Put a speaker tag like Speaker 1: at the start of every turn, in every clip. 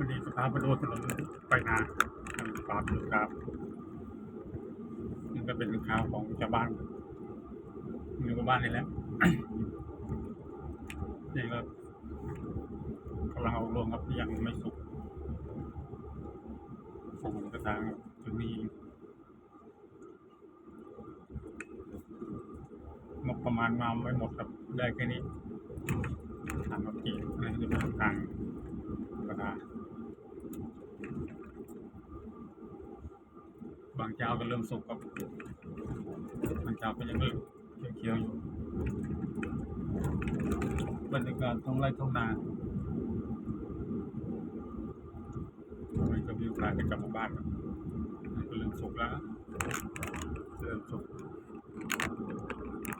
Speaker 1: วันนี้สภาพมาดูถนนไปนาปราบดูครับนี่ก็เป็นข่าวของชาวบ้านอยู่กับบ้านนี่แหละนี่ก็กำลังเอาลงครับยังไม่สุกส่งกระทางถึงนี้งบประมาณมาไม่หมดครับได้แค่นี้ทางรถจีนนะจะเป็นทางธรรมดา บางเจ้าก็เริ่มสุกครับบางเจ้าก็ยังเริ่มเขียวๆอยู่บรรยากาศท้องไร่ท้องนาไม่ก็มีโอกาสได้กลับมาบ้านครับก็เริ่มสุกแล้วเริ่มสุก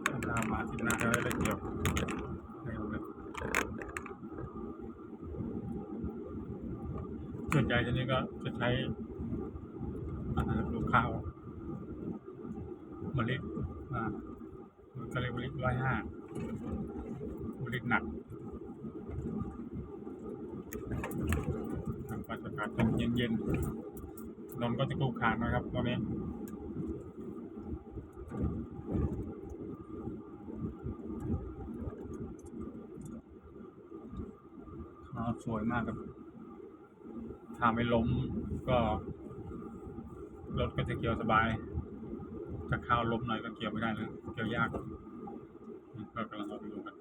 Speaker 1: ทำนามาที่นาก็ได้เกี่ยวให้ผมเลยส่วนใหญ่ทีนี้ก็จะใช้ อาหารลูกข้าวเมล็ดอ่าก็เรียกเมล็ดร้อยห้าผลิตหนักทางการอากาศจะเย็นๆนนก็จะกรุขานนะครับตอนนี้สวยมากครับถ้าไม่ล้มก็ รถก็จะเกี่ยวสบายถ้าข้าวล้มหน่อยก็เกี่ยวไม่ได้เลยเกี่ยวยากก็กำลังเอาไปดูกัน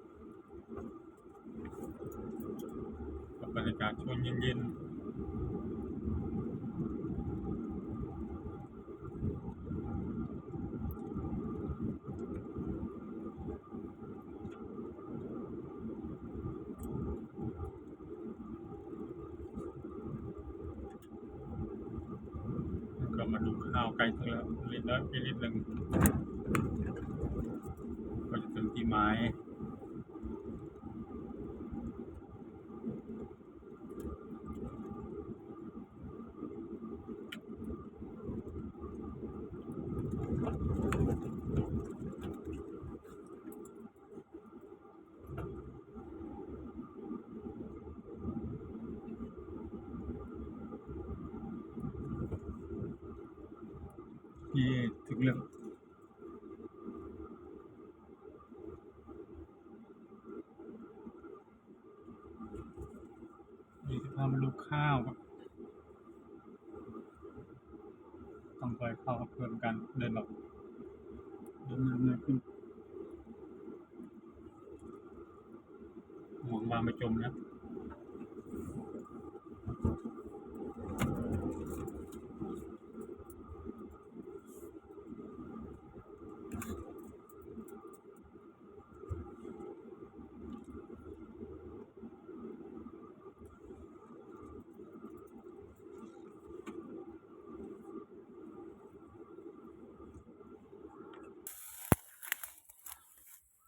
Speaker 1: บบรรยากาศช่วงเย็นๆ มาดูข้าวใกล้ถึงแล้วนิดน้อยอีกนิดหนึ่งก็จะถึงที่ไม้ ที่ถึงเรื่องนี่จะพามาดูข้าวต้องคอยเข้ากับเพื่อนกันเดินแบบเดินเรื่อยขึ้นหวังว่าไม่จมนะ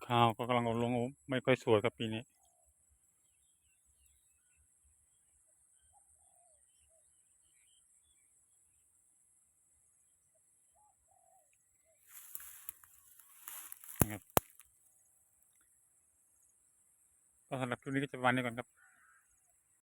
Speaker 1: ข้าวก็กำลังลงไม่ค่อยสวยกับปีนี้ ก็สำหรับคลิปนี้ก็จะวันนี้ก่อนครับ